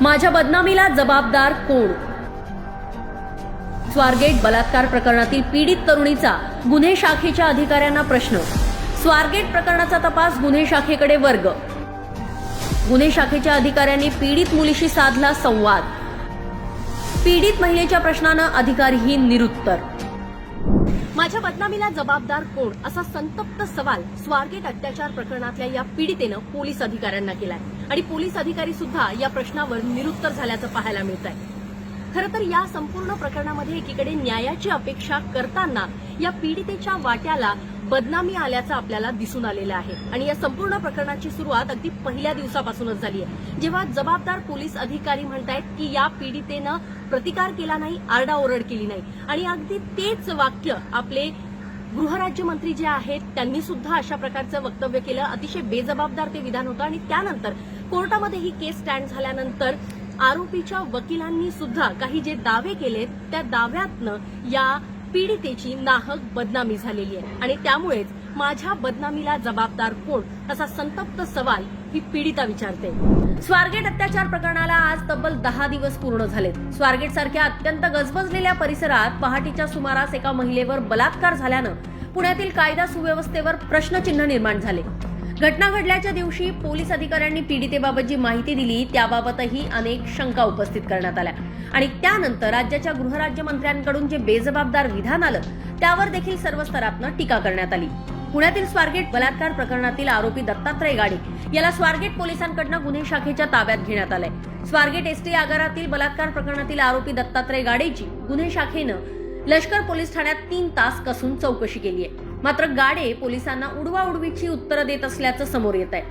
माझ्या बदनामीला जबाबदार कोण? स्वारगेट बलात्कार प्रकरणातील पीडित तरुणीचा गुन्हे शाखेच्या अधिकाऱ्यांना प्रश्न. स्वारगेट प्रकरणाचा तपास गुन्हे शाखेकडे वर्ग. गुन्हे शाखेच्या अधिकाऱ्यांनी पीडित मुलीशी साधला संवाद. पीडित महिलेच्या प्रश्नानं अधिकारीही निरुत्तर. माझ्या बदनामीला जबाबदार कोण? असा संतप्त सवाल स्वारगेट अत्याचार प्रकरणातल्या या पीडितेनं पोलीस अधिकाऱ्यांना केलाय. आणि पोलीस अधिकारी सुद्धा या प्रश्नावर निरुत्तर झाल्याचं पाहायला मिळत आहे खरं तर या संपूर्ण प्रकरणामध्ये एकीकडे न्यायाची अपेक्षा करताना या पीडितेच्या वाट्याला बदनामी आल्याचं आपल्याला दिसून आलेलं आहे. आणि या संपूर्ण प्रकरणाची सुरुवात अगदी पहिल्या दिवसापासूनच झाली आहे. जेव्हा जबाबदार पोलीस अधिकारी म्हणतायत की या पीडितेनं प्रतिकार केला नाही आरडाओरड केली नाही. आणि अगदी तेच वाक्य आपले गृहराज्यमंत्री जे आहेत त्यांनी सुद्धा अशा प्रकारचं वक्तव्य केलं. अतिशय बेजबाबदार ते विधान होतं. आणि त्यानंतर कोर्टामध्ये ही केस स्टँड झाल्यानंतर आरोपीच्या वकिलांनी सुद्धा काही जे दावे केलेत त्या दाव्यातनं या पीडितेची नाहक बदनामी झालेली आहे. आणि त्यामुळेच माझ्या बदनामीला जबाबदार कोण असा संतप्त सवाल ही पीडिता विचारते. स्वारगेट अत्याचार प्रकरणाला आज तब्बल दहा दिवस पूर्ण झालेत. स्वारगेट सारख्या अत्यंत गजबजलेल्या परिसरात पहाटेच्या सुमारास एका महिलेवर बलात्कार झाल्यानं पुण्यातील कायदा सुव्यवस्थेवर प्रश्नचिन्ह निर्माण झाले. घटना घडल्याच्या दिवशी पोलीस अधिकाऱ्यांनी पीडितेबाबत जी माहिती दिली. त्याबाबतही अनेक शंका उपस्थित करण्यात आल्या. आणि त्यानंतर राज्याच्या गृहराज्यमंत्र्यांकडून जे बेजबाबदार विधान आलं त्यावर देखील सर्व स्तरातनं टीका करण्यात आली. पुण्यातील स्वारगेट बलात्कार प्रकरणातील आरोपी दत्तात्रय गाडे याला स्वारगेट पोलिसांकडनं गुन्हे शाखेच्या ताब्यात घेण्यात आलंय. स्वारगेट एसटी आगारातील बलात्कार प्रकरणातील आरोपी दत्तात्रय गाडेची गुन्हे शाखेनं लष्कर पोलीस ठाण्यात तीन तास कसून चौकशी केली आहे मात्र गाडे पोलिसांना उडवाउडवीची उत्तरं देत असल्याचं समोर येत आहे.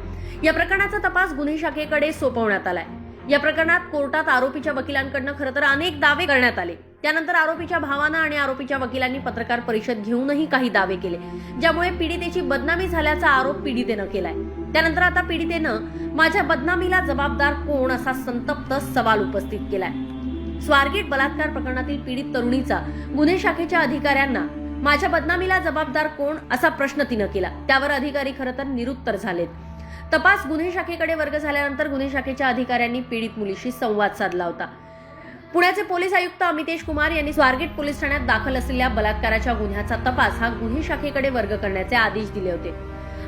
या प्रकरणाचा तपास गुन्हे शाखेकडे सोपवण्यात आलाय. या प्रकरणात कोर्टात आरोपीच्या वकिलांकडनं खरं तर अनेक दावे करण्यात आले. त्यानंतर आरोपीच्या भावानं आणि आरोपीच्या वकिलांनी पत्रकार परिषद घेऊनही काही दावे केले ज्यामुळे पीडितेची बदनामी झाल्याचा आरोप पीडितेनं केलाय. त्यानंतर आता पीडितेनं माझ्या बदनामीला जबाबदार कोण असा संतप्त सवाल उपस्थित केलाय. स्वारगेट बलात्कार प्रकरणातील पीडित तरुणीचा गुन्हे शाखेच्या अधिकाऱ्यांना माझ्या बदनामीला जबाबदार कोण असा प्रश्न तिनं केला. त्यावर अधिकारी खरं तर निरुत्तर झालेत. तपास गुन्हे शाखेकडे वर्ग झाल्यानंतर गुन्हे शाखेच्या अधिकाऱ्यांनी पीडित मुलीशी संवाद साधला होता. पुण्याचे पोलीस आयुक्त अमितेश कुमार यांनी स्वारगेट पोलीस ठाण्यात दाखल असलेल्या बलात्काराच्या गुन्ह्याचा तपास हा गुन्हे शाखेकडे वर्ग करण्याचे आदेश दिले होते.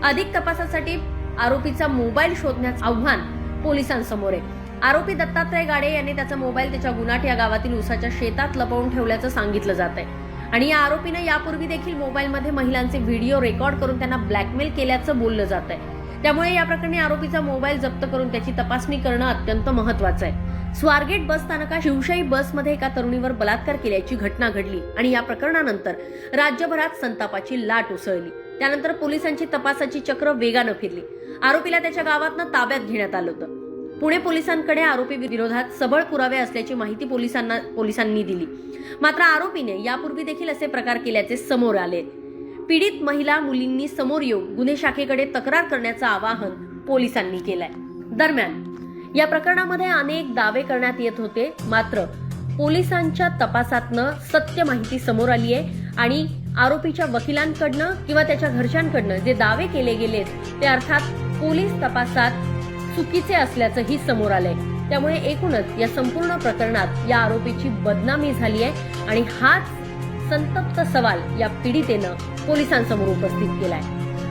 अधिक तपासासाठी आरोपीचा मोबाईल शोधण्याचं आव्हान पोलिसांसमोर आहे. आरोपी दत्तात्रय गाडे यांनी त्याचा मोबाईल त्याच्या गुन्हाट या गावातील उसाच्या शेतात लपवून ठेवल्याचं सांगितलं जात आहे आणि या आरोपीनं यापूर्वी देखील मोबाईलमध्ये महिलांचे व्हिडिओ रेकॉर्ड करून त्यांना ब्लॅकमेल केल्याचं बोललं जात आहे त्यामुळे या प्रकरणी आरोपीचा मोबाईल जप्त करून त्याची तपासणी करणं अत्यंत महत्वाचं आहे. स्वारगेट बस स्थानकात शिवशाही बसमध्ये एका तरुणीवर बलात्कार केल्याची घटना घडली आणि या प्रकरणानंतर राज्यभरात संतापाची लाट उसळली. त्यानंतर पोलिसांची तपासाची चक्र वेगानं फिरली. आरोपीला त्याच्या गावातनं ताब्यात घेण्यात आलं होतं. पुणे पोलिसांकडे आरोपी विरोधात सबळ पुरावे असल्याची माहिती पोलिसांना पोलिसांनी दिली. मात्र आरोपीने यापूर्वी देखील असे प्रकार केल्याचे समोर आले. पीडित महिला मुलींनी समोर येऊन गुन्हे शाखेकडे तक्रार करण्याचं आवाहन पोलिसांनी केलंय. दरम्यान या प्रकरणामध्ये अनेक दावे करण्यात येत होते मात्र पोलिसांच्या तपासातनं सत्य माहिती समोर आली आहे आणि आरोपीच्या वकिलांकडनं किंवा त्याच्या घरच्यांकडनं जे दावे केले गेलेत ते अर्थात पोलीस तपासात चुकीचे असल्याचंही समोर आलंय. त्यामुळे एकूणच या संपूर्ण प्रकरणात या आरोपीची बदनामी झाली आहे आणि हाच संतप्त सवाल या पीडितेनं पोलिसांसमोर उपस्थित केलाय.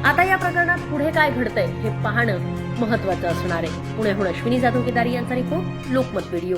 आता या प्रकरणात पुढे काय घडतंय हे पाहणं महत्वाचं असणार आहे. पुण्याहून अश्विनी जाधव केदारी यांचा रिपोर्ट लोकमत व्हिडिओ.